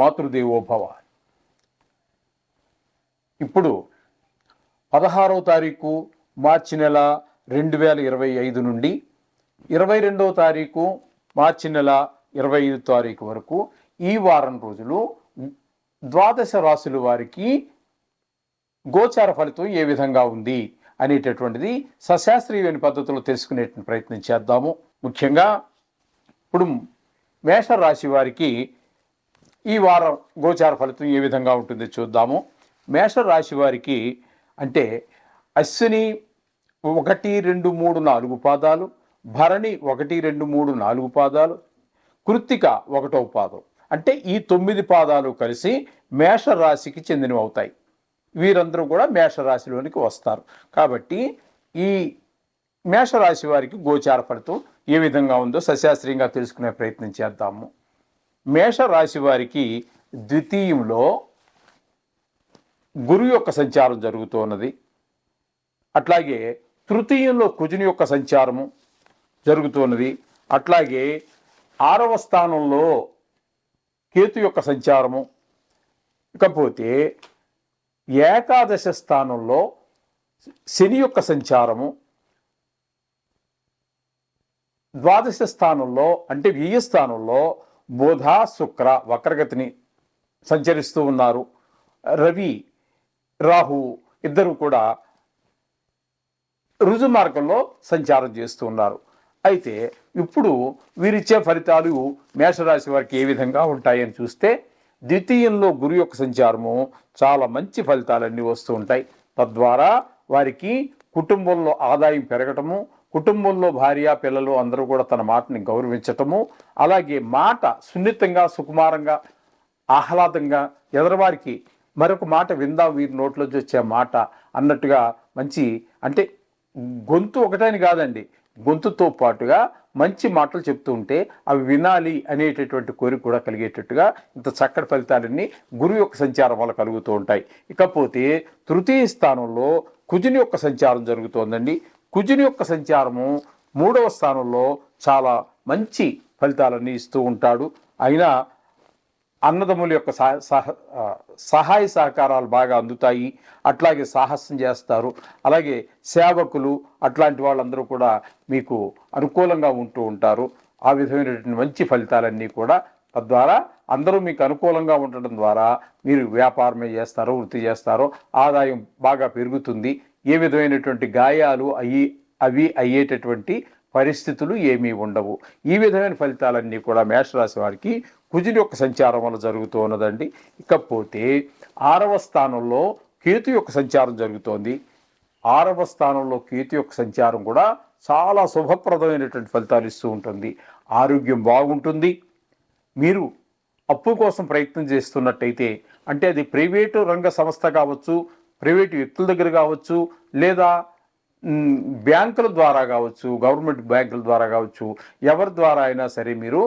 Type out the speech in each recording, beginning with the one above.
మాతృదేవోభవ. ఇప్పుడు పదహారవ తారీఖు మార్చి నెల రెండు వేల ఇరవై ఐదు నుండి ఇరవై రెండవ తారీఖు మార్చి నెల ఇరవై ఐదు తారీఖు వరకు ఈ వారం రోజులు ద్వాదశ రాశుల వారికి గోచార ఫలితం ఏ విధంగా ఉంది అనేటటువంటిది సశాస్త్రీయమైన పద్ధతిలో తెలుసుకునే ప్రయత్నం చేద్దాము. ముఖ్యంగా ఇప్పుడు మేషరాశి వారికి ఈ వారం గోచార ఫలితం ఏ విధంగా ఉంటుంది చూద్దాము. మేష రాశి వారికి అంటే అశ్విని ఒకటి రెండు మూడు నాలుగు పాదాలు భరణి ఒకటి రెండు మూడు నాలుగు పాదాలు కృత్తిక ఒకటో పాదం. అంటే ఈ తొమ్మిది పాదాలు కలిసి మేష రాశికి చెందినవి అవుతాయి వీరందరూ కూడా మేషరాశిలోనికి వస్తారు. కాబట్టి ఈ మేషరాశి వారికి గోచార ఫలితం ఏ విధంగా ఉందో సశాస్త్రీయంగా తెలుసుకునే ప్రయత్నం చేద్దాము. మేషరాశి వారికి ద్వితీయంలో గురు యొక్క సంచారం జరుగుతున్నది అట్లాగే తృతీయంలో కుజుని యొక్క సంచారము జరుగుతున్నది అట్లాగే ఆరవ స్థానంలో కేతు యొక్క సంచారము. ఇకపోతే ఏకాదశ స్థానంలో శని యొక్క సంచారము. ద్వాదశ స్థానంలో అంటే వ్యయ స్థానంలో బోధ శుక్ర వక్రగతిని సంచరిస్తూ ఉన్నారు. రవి రాహు ఇద్దరు కూడా రుజు మార్గంలో సంచారం చేస్తూ ఉన్నారు. అయితే ఇప్పుడు వీరిచ్చే ఫలితాలు మేషరాశి వారికి ఏ విధంగా ఉంటాయని చూస్తే ద్వితీయంలో గురు యొక్క సంచారము చాలా మంచి ఫలితాలన్నీ వస్తూ ఉంటాయి. తద్వారా వారికి కుటుంబంలో ఆదాయం పెరగటము కుటుంబంలో భార్య పిల్లలు అందరూ కూడా తన మాటని గౌరవించటము అలాగే మాట సున్నితంగా సుకుమారంగా ఆహ్లాదంగా ఎదరవారికి మరొక మాట విందాం వీరి నోట్లోంచి వచ్చే మాట అన్నట్టుగా మంచి అంటే గొంతు ఒకటని కాదండి గొంతుతో పాటుగా మంచి మాటలు చెప్తూ ఉంటే అవి వినాలి అనేటటువంటి కోరిక కూడా కలిగేటట్టుగా ఇంత చక్కటి ఫలితాలన్నీ గురువు యొక్క సంచారం వల్ల కలుగుతూ ఉంటాయి. ఇకపోతే తృతీయ స్థానంలో కుజుని యొక్క సంచారం జరుగుతోందండి. కుజుని యొక్క సంచారము మూడవ స్థానంలో చాలా మంచి ఫలితాలన్నీ ఇస్తూ ఉంటాడు. అయినా అన్నదమ్ముల యొక్క సహ సహాయ సహకారాలు బాగా అందుతాయి. అట్లాగే సాహసం చేస్తారు. అలాగే సేవకులు అట్లాంటి వాళ్ళందరూ కూడా మీకు అనుకూలంగా ఉంటూ ఉంటారు. ఆ విధమైనటువంటి మంచి ఫలితాలన్నీ కూడా తద్వారా అందరూ మీకు అనుకూలంగా ఉండటం ద్వారా మీరు వ్యాపారమే చేస్తారో వృత్తి చేస్తారో ఆదాయం బాగా పెరుగుతుంది. ఏ విధమైనటువంటి గాయాలు అయ్యి అవి అయ్యేటటువంటి పరిస్థితులు ఏమీ ఉండవు. ఈ విధమైన ఫలితాలన్నీ కూడా మేషరాశి వారికి కుజుని యొక్క సంచారం వల్ల జరుగుతూ ఉన్నదండి. ఇకపోతే ఆరవ స్థానంలో కేతు యొక్క సంచారం జరుగుతోంది. ఆరవ స్థానంలో కేతు యొక్క సంచారం కూడా చాలా శుభప్రదమైనటువంటి ఫలితాలు ఇస్తూ ఉంటుంది. ఆరోగ్యం బాగుంటుంది. మీరు అప్పు కోసం ప్రయత్నం చేస్తున్నట్టయితే అంటే అది ప్రైవేటు రంగ సంస్థ కావచ్చు ప్రైవేటు వ్యక్తుల దగ్గర కావచ్చు లేదా బ్యాంకుల ద్వారా కావచ్చు గవర్నమెంట్ బ్యాంకుల ద్వారా కావచ్చు ఎవరి ద్వారా అయినా సరే మీరు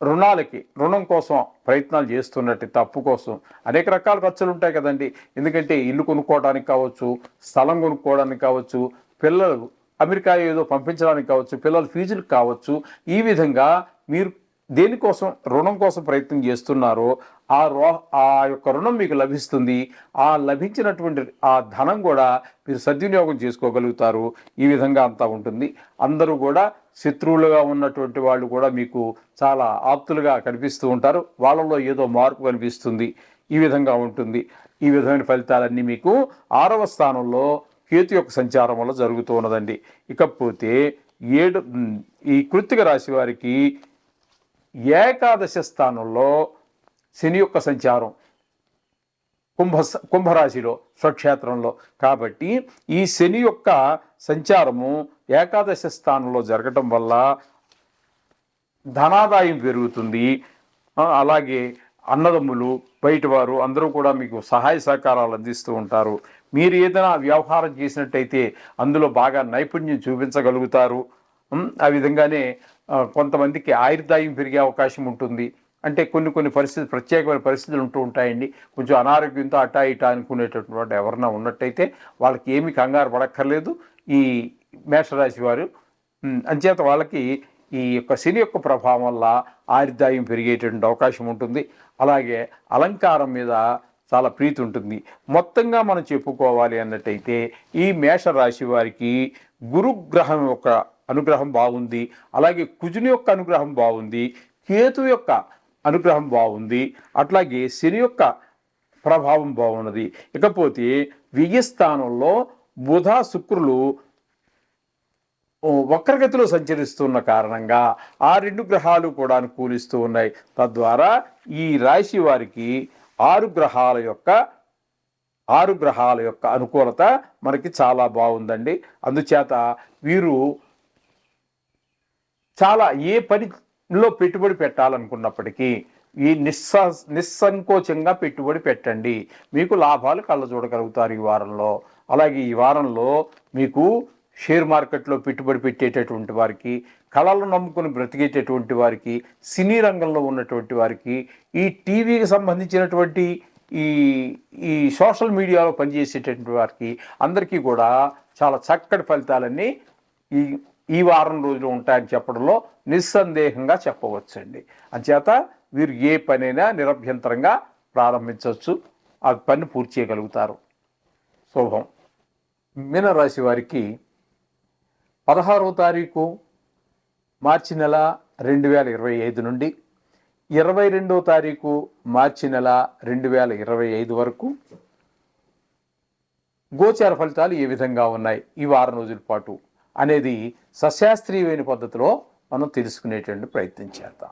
రుణాలకి రుణం కోసం ప్రయత్నాలు చేస్తున్నట్టు తప్పు కోసం. అనేక రకాల ఖర్చులు ఉంటాయి కదండి. ఎందుకంటే ఇల్లు కొనుక్కోవడానికి కావచ్చు స్థలం కొనుక్కోవడానికి కావచ్చు పిల్లలు అమెరికా ఏదో పంపించడానికి కావచ్చు పిల్లల ఫీజులకు కావచ్చు ఈ విధంగా మీరు దేనికోసం రుణం కోసం ప్రయత్నం చేస్తున్నారో ఆ రో ఆ యొక్క రుణం మీకు లభిస్తుంది. ఆ లభించినటువంటి ఆ ధనం కూడా మీరు సద్వినియోగం చేసుకోగలుగుతారు. ఈ విధంగా అంతా ఉంటుంది. అందరూ కూడా శత్రువులుగా ఉన్నటువంటి వాళ్ళు కూడా మీకు చాలా ఆప్తులుగా కనిపిస్తూ ఉంటారు. వాళ్ళలో ఏదో మార్పు కనిపిస్తుంది. ఈ విధంగా ఉంటుంది. ఈ విధమైన ఫలితాలన్నీ మీకు ఆరవ స్థానంలో కేతు యొక్క సంచారం వల్ల జరుగుతూ ఉన్నదండి. ఇకపోతే ఏడు ఈ కృత్తిక రాశి వారికి ఏకాదశ స్థానంలో శని యొక్క సంచారం కుంభ కుంభరాశిలో స్వక్షేత్రంలో. కాబట్టి ఈ శని యొక్క సంచారము ఏకాదశ స్థానంలో జరగటం వల్ల ధనాదాయం పెరుగుతుంది. అలాగే అన్నదమ్ములు బయటవారు అందరూ కూడా మీకు సహాయ సహకారాలు అందిస్తూ ఉంటారు. మీరు ఏదైనా వ్యవహారం చేసినట్టయితే అందులో బాగా నైపుణ్యం చూపించగలుగుతారు. ఆ విధంగానే కొంతమందికి ఆయుర్దాయం పెరిగే అవకాశం ఉంటుంది. అంటే కొన్ని కొన్ని పరిస్థితులు ప్రత్యేకమైన పరిస్థితులు ఉంటూ ఉంటాయండి. కొంచెం అనారోగ్యంతో అటా ఇటా అనుకునేటటువంటి వాడు ఎవరన్నా ఉన్నట్టయితే వాళ్ళకి ఏమి కంగారు పడక్కర్లేదు. ఈ మేషరాశి వారు అంచేత వాళ్ళకి ఈ యొక్క శని యొక్క ప్రభావం వల్ల ఆయుర్దాయం పెరిగేటువంటి అవకాశం ఉంటుంది. అలాగే అలంకారం మీద చాలా ప్రీతి ఉంటుంది. మొత్తంగా మనం చెప్పుకోవాలి అన్నట్టయితే ఈ మేషరాశి వారికి గురుగ్రహం యొక్క అనుగ్రహం బాగుంది. అలాగే కుజుని యొక్క అనుగ్రహం బాగుంది. కేతు యొక్క అనుగ్రహం బాగుంది. అట్లాగే శని యొక్క ప్రభావం బాగున్నది. ఇకపోతే వెయ్యి స్థానంలో బుధ శుక్రులు వక్రగతిలో సంచరిస్తున్న కారణంగా ఆ రెండు గ్రహాలు కూడా అనుకూలిస్తూ ఉన్నాయి. తద్వారా ఈ రాశి వారికి ఆరు గ్రహాల యొక్క ఆరు గ్రహాల యొక్క అనుకూలత మనకి చాలా బాగుందండి. అందుచేత వీరు చాలా ఏ పనిలో పెట్టుబడి పెట్టాలనుకున్నప్పటికీ ఈ నిస్స నిస్సంకోచంగా పెట్టుబడి పెట్టండి. మీకు లాభాలు కళ్ళ చూడగలుగుతారు ఈ వారంలో. అలాగే ఈ వారంలో మీకు షేర్ మార్కెట్లో పెట్టుబడి పెట్టేటటువంటి వారికి కళలు నమ్ముకుని బ్రతికేటటువంటి వారికి సినీ రంగంలో ఉన్నటువంటి వారికి ఈ టీవీకి సంబంధించినటువంటి ఈ ఈ సోషల్ మీడియాలో పనిచేసేటటువంటి వారికి అందరికీ కూడా చాలా చక్కటి ఫలితాలన్నీ ఈ ఈ వారం రోజులు ఉంటాయని చెప్పడంలో నిస్సందేహంగా చెప్పవచ్చండి. అంచేత వీరు ఏ పనైనా నిరభ్యంతరంగా ప్రారంభించవచ్చు. ఆ పని పూర్తి చేయగలుగుతారు. శుభం. మీనరాశి వారికి పదహారవ తారీఖు మార్చి నెల రెండు వేల ఇరవై ఐదు నుండి ఇరవై రెండవ తారీఖు మార్చి నెల రెండు వేల ఇరవై ఐదు వరకు గోచార ఫలితాలు ఏ విధంగా ఉన్నాయి? ఈ వారం రోజుల పాటు అనేది సశాస్త్రీయమైన పద్ధతిలో మనం తెలుసుకునేటువంటి ప్రయత్నం చేద్దాం.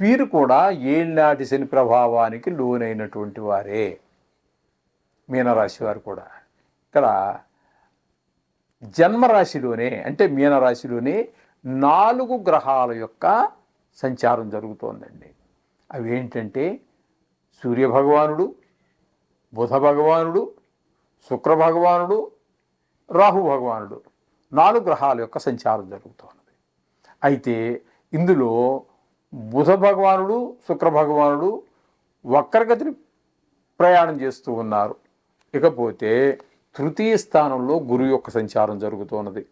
వీరు కూడా ఏళ్ళనాటి శని ప్రభావానికి లోనైనటువంటి వారే. మీనరాశి వారు కూడా. ఇక్కడ జన్మరాశిలోనే అంటే మీనరాశిలోనే నాలుగు గ్రహాల యొక్క సంచారం జరుగుతోందండి. అవి ఏంటంటే సూర్య భగవానుడు బుధ భగవానుడు శుక్ర భగవానుడు రాహు భగవానుడు. నాలుగు గ్రహాల యొక్క సంచారం జరుగుతోంది. అయితే ఇందులో బుధ భగవానుడు శుక్ర భగవానుడు వక్రగతిని ప్రయాణం చేస్తూ ఉన్నారు. ఇకపోతే తృతీయ స్థానంలో గురువు యొక్క సంచారం జరుగుతున్నది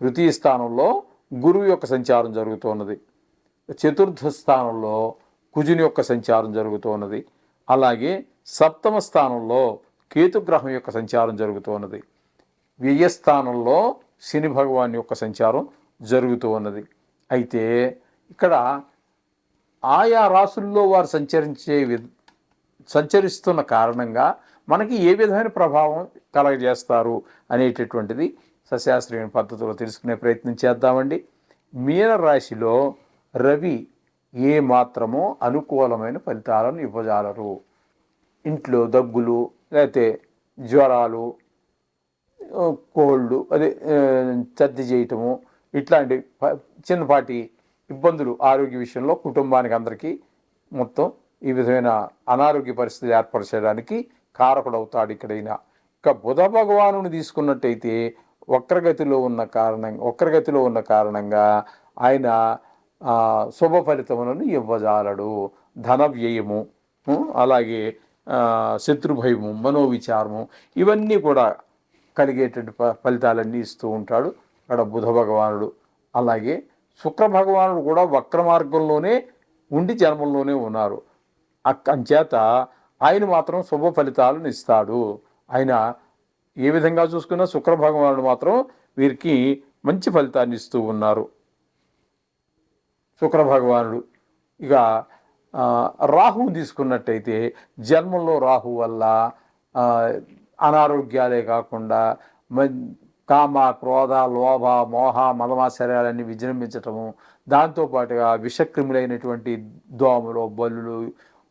తృతీయ స్థానంలో గురువు యొక్క సంచారం జరుగుతున్నది చతుర్థ స్థానంలో కుజుని యొక్క సంచారం జరుగుతున్నది అలాగే సప్తమ స్థానంలో కేతుగ్రహం యొక్క సంచారం జరుగుతున్నది వ్యయస్థానంలో శని భగవాన్ యొక్క సంచారం జరుగుతూ ఉన్నది. అయితే ఇక్కడ ఆయా రాసుల్లో వారు సంచరించే వి సంచరిస్తున్న కారణంగా మనకి ఏ విధమైన ప్రభావం కలగజేస్తారు అనేటటువంటిది సశాస్త్రీయ పద్ధతిలో తెలుసుకునే ప్రయత్నం చేద్దామండి. మీన రాశిలో రవి ఏ మాత్రమో అనుకూలమైన ఫలితాలను ఇవ్వజాలరు. ఇంట్లో దగ్గులు లేకపోతే జ్వరాలు కోళ్ళు అదే ఆ, సర్ది చేయటము ఇట్లాంటి ప- చిన్నపాటి ఇబ్బందులు ఆరోగ్య విషయంలో కుటుంబానికి అందరికీ మొత్తం ఈ విధమైన అనారోగ్య పరిస్థితులు ఏర్పరచడానికి కారకుడవుతాడు ఇక్కడైనా. ఇక బుధ భగవానుని తీసుకున్నట్టయితే వక్రగతిలో ఉన్న కారణం వక్రగతిలో ఉన్న కారణంగా ఆయన శుభ ఫలితములను ఇవ్వజాలడు. ధన వ్యయము అలాగే శత్రుభయము మనోవిచారము ఇవన్నీ కూడా కలిగేటువంటి ఫలితాలన్నీ ఇస్తూ ఉంటాడు. అక్కడ బుధ భగవానుడు అలాగే శుక్ర భగవానుడు కూడా వక్ర మార్గంలోనే ఉండి జన్మంలోనే ఉన్నారు. అంచేత ఆయన మాత్రం శుభ ఫలితాలను ఇస్తాడు. ఆయన ఏ విధంగా చూసుకున్నా శుక్ర భగవానుడు మాత్రం వీరికి మంచి ఫలితాన్ని ఇస్తూ ఉన్నారు. శుక్ర భగవానుడు ఇక రాహువు తీసుకున్నట్టయితే జన్మంలో రాహు వల్ల అనారోగ్యాలే కాకుండా మ- కామ క్రోధ లోభ మోహ మలమాశర్యాలన్నీ విజృంభించటము దాంతోపాటుగా విషక్రిములైనటువంటి దోమలు బల్లులు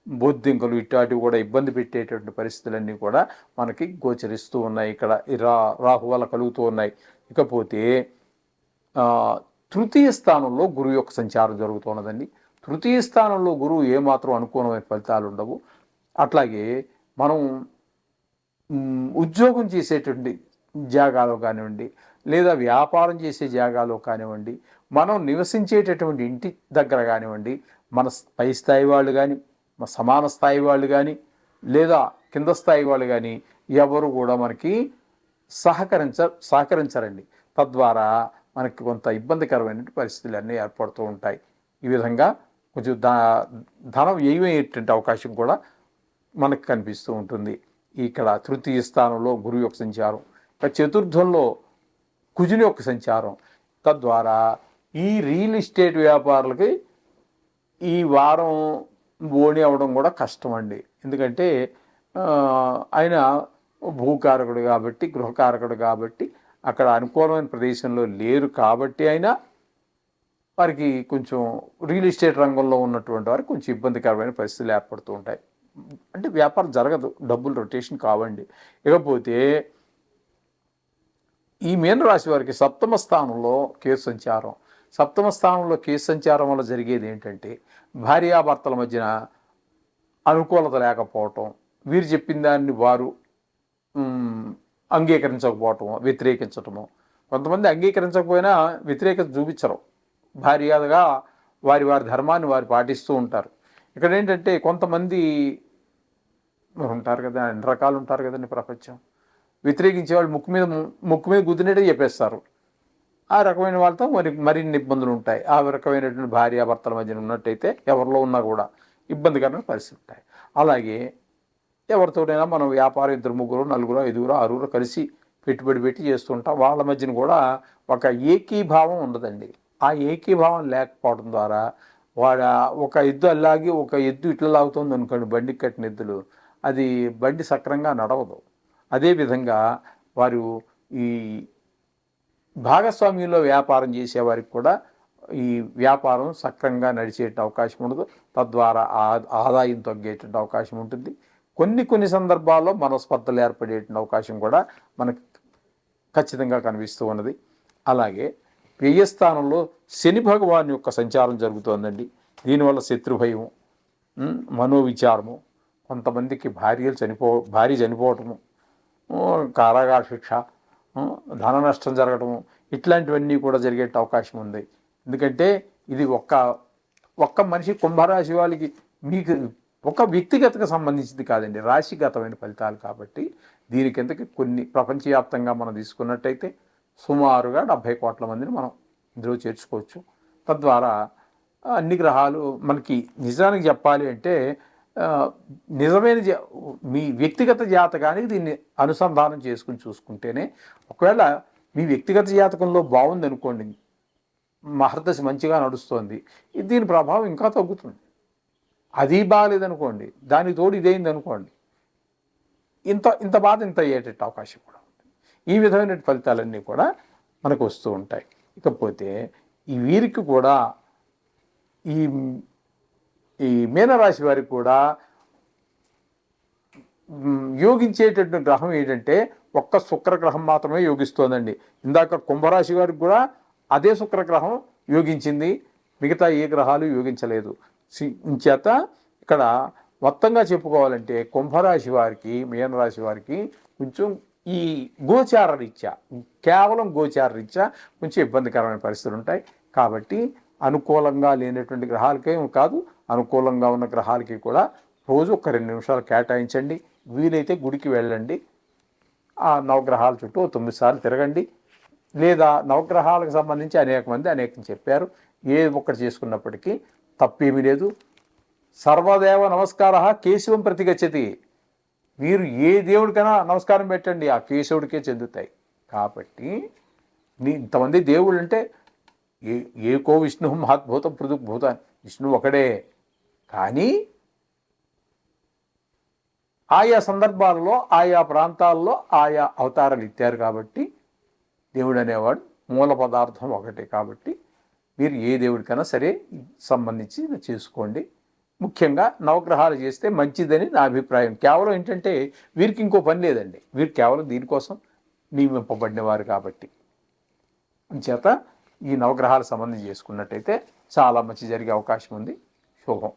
బొద్దింకలు ఇట్లాంటివి కూడా ఇబ్బంది పెట్టేటువంటి పరిస్థితులన్నీ కూడా మనకి గోచరిస్తూ ఉన్నాయి. ఇక్కడ రా రాహు వల్ల కలుగుతూ ఉన్నాయి. ఇకపోతే తృతీయ స్థానంలో గురువు యొక్క సంచారం జరుగుతున్నదండి తృతీయ స్థానంలో గురువు ఏమాత్రం అనుకూలమైన ఫలితాలు ఉండవు. అట్లాగే మనం ఉద్యోగం చేసేటువంటి జాగాలో కానివ్వండి లేదా వ్యాపారం చేసే జాగాలో కానివ్వండి మనం నివసించేటటువంటి ఇంటి దగ్గర కానివ్వండి మన పై స్థాయి వాళ్ళు కానీ మన సమాన స్థాయి వాళ్ళు కానీ లేదా కింద స్థాయి వాళ్ళు కానీ ఎవరు కూడా మనకి సహకరించ సహకరించరండి. తద్వారా మనకి కొంత ఇబ్బందికరమైన పరిస్థితులు అన్నీ ఏర్పడుతూ ఉంటాయి. ఈ విధంగా కొంచెం ధనం ఏమయ్యేటువంటి అవకాశం కూడా మనకు కనిపిస్తూ ఉంటుంది. ఇక్కడ తృతీయ స్థానంలో గురువు యొక్క సంచారం ఇక చతుర్థంలో కుజుని యొక్క సంచారం. తద్వారా ఈ రియల్ ఎస్టేట్ వ్యాపారులకి ఈ వారం ఓణి అవ్వడం కూడా కష్టం అండి ఎందుకంటే ఆయన భూకారకుడు కాబట్టి గృహకారకుడు కాబట్టి అక్కడ అనుకూలమైన ప్రదేశంలో లేరు కాబట్టి అయినా వారికి కొంచెం రియల్ ఎస్టేట్ రంగంలో ఉన్నటువంటి వారికి కొంచెం ఇబ్బందికరమైన పరిస్థితులు ఏర్పడుతూ ఉంటాయి. అంటే వ్యాపారం జరగదు. డబ్బులు రొటేషన్ కావండి. ఇకపోతే ఈ మీనరాశి వారికి సప్తమ స్థానంలో కేసు సంచారం. సప్తమ స్థానంలో కేసు సంచారం వల్ల జరిగేది ఏంటంటే భార్యాభర్తల మధ్యన అనుకూలత లేకపోవటం వీరు చెప్పిన దాన్ని వారు అంగీకరించకపోవటం వ్యతిరేకించటము. కొంతమంది అంగీకరించకపోయినా వ్యతిరేకత చూపించరు. భార్యగా వారి వారి ధర్మాన్ని వారు పాటిస్తూ ఉంటారు. ఇక్కడ ఏంటంటే కొంతమంది ఉంటారు కదా అన్ని రకాలు ఉంటారు కదండి ప్రపంచం. వ్యతిరేకించే వాళ్ళు ముక్కు మీద ముక్కు మీద గుద్దినట్టే చెప్పేస్తారు. ఆ రకమైన వాళ్ళతో మరి మరిన్ని ఇబ్బందులు ఉంటాయి. ఆ రకమైనటువంటి భార్యాభర్తల మధ్యన ఉన్నట్టయితే ఎవరిలో ఉన్నా కూడా ఇబ్బందికరమైన పరిస్థితి ఉంటాయి. అలాగే ఎవరితోనైనా మనం వ్యాపారం ఇద్దరు ముగ్గురు నలుగురు ఐదుగురు ఆరుగురు కలిసి పెట్టుబడి పెట్టి చేస్తుంటాం వాళ్ళ మధ్యన కూడా ఒక ఏకీభావం ఉండదండి. ఆ ఏకీభావం లేకపోవడం ద్వారా వాడ ఒక ఎద్దు అలాగే ఒక ఎద్దు ఇట్లా లాగుతుంది అనుకోండి బండికి కట్టిన ఎద్దులు. అది బండి సక్రంగా నడవదు. అదేవిధంగా వారు ఈ భాగస్వామ్యంలో వ్యాపారం చేసేవారికి కూడా ఈ వ్యాపారం సక్రంగా నడిచే అవకాశం ఉండదు. తద్వారా ఆ- ఆదాయం తగ్గేటువంటి అవకాశం ఉంటుంది. కొన్ని కొన్ని సందర్భాల్లో మనస్పర్ధలు ఏర్పడేటువంటి అవకాశం కూడా మనకు ఖచ్చితంగా కనిపిస్తూ ఉన్నది. అలాగే వ్యయస్థానంలో శని భగవాన్ యొక్క సంచారం జరుగుతోందండి. దీనివల్ల శత్రుభయం మనోవిచారము కొంతమందికి భార్యలు చనిపో భార్య చనిపోవటము కారాగార శిక్ష ధన నష్టం జరగటము ఇట్లాంటివన్నీ కూడా జరిగే అవకాశం ఉంది. ఎందుకంటే ఇది ఒక్క ఒక్క మనిషి కుంభరాశి వాళ్ళకి మీకు ఒక వ్యక్తిగతకు సంబంధించింది కాదండి రాశిగతమైన ఫలితాలు కాబట్టి దీని కిందకి కొన్ని ప్రపంచవ్యాప్తంగా మనం తీసుకున్నట్టయితే సుమారుగా డెబ్భై కోట్ల మందిని మనం ఇందులో చేర్చుకోవచ్చు. తద్వారా అన్ని గ్రహాలు మనకి నిజానికి చెప్పాలి అంటే నిజమైన మీ వ్యక్తిగత జాతకానికి దీన్ని అనుసంధానం చేసుకుని చూసుకుంటేనే ఒకవేళ మీ వ్యక్తిగత జాతకంలో బాగుంది అనుకోండి మహర్దశ మంచిగా నడుస్తోంది దీని ప్రభావం ఇంకా తగ్గుతుంది. అది బాగాలేదనుకోండి దానికి తోడు అనుకోండి ఇంత ఇంత బాధ ఇంత అయ్యేటట్టు అవకాశం కూడా ఉంది ఈ విధమైన ఫలితాలన్నీ కూడా మనకు వస్తూ ఉంటాయి. ఇకపోతే ఈ వీరికి కూడా ఈ ఈ మీనరాశి వారికి కూడా యోగించేటటువంటి గ్రహం ఏంటంటే ఒక్క శుక్రగ్రహం మాత్రమే యోగిస్తోందండి. ఇందాక కుంభరాశి వారికి కూడా అదే శుక్రగ్రహం యోగించింది. మిగతా ఏ గ్రహాలు యోగించలేదు. చేత ఇక్కడ మొత్తంగా చెప్పుకోవాలంటే కుంభరాశి వారికి మీనరాశి వారికి కొంచెం ఈ గోచార రీత్యా కేవలం గోచార రీత్యా కొంచెం ఇబ్బందికరమైన పరిస్థితులు ఉంటాయి. కాబట్టి అనుకూలంగా లేనటువంటి గ్రహాలకేం కాదు. అనుకూలంగా ఉన్న గ్రహాలకి కూడా రోజు ఒక రెండు నిమిషాలు కేటాయించండి. వీలైతే గుడికి వెళ్ళండి. ఆ నవగ్రహాల చుట్టూ తొమ్మిది సార్లు తిరగండి. లేదా నవగ్రహాలకు సంబంధించి అనేక మంది అనేకం చెప్పారు. ఏ ఒక్కటి చేసుకున్నప్పటికీ తప్పేమీ లేదు. సర్వదేవ నమస్కార కేశవం ప్రతిగచ్చతి. మీరు ఏ దేవుడికైనా నమస్కారం పెట్టండి. ఆ కేశవుడికే చెందుతాయి. కాబట్టి నీ ఇంతమంది దేవుళ్ళు అంటే ఏ ఏకో విష్ణు మహద్భూతం పృథుభూత విష్ణు ఒకడే. కానీ ఆయా సందర్భాలలో ఆయా ప్రాంతాల్లో ఆయా అవతారాలు ఇచ్చారు కాబట్టి దేవుడు అనేవాడు మూల పదార్థం ఒకటే కాబట్టి మీరు ఏ దేవుడికైనా సరే సంబంధించి చేసుకోండి. ముఖ్యంగా నవగ్రహాలు చేస్తే మంచిదని నా అభిప్రాయం. కేవలం ఏంటంటే వీరికి ఇంకో పని లేదండి. వీరు కేవలం దీనికోసం నియమింపబడినవారు కాబట్టి. అందుచేత ఈ నవగ్రహాల సంబంధం చేసుకున్నట్టయితే చాలా మంచి జరిగే అవకాశం ఉంది. శుభం.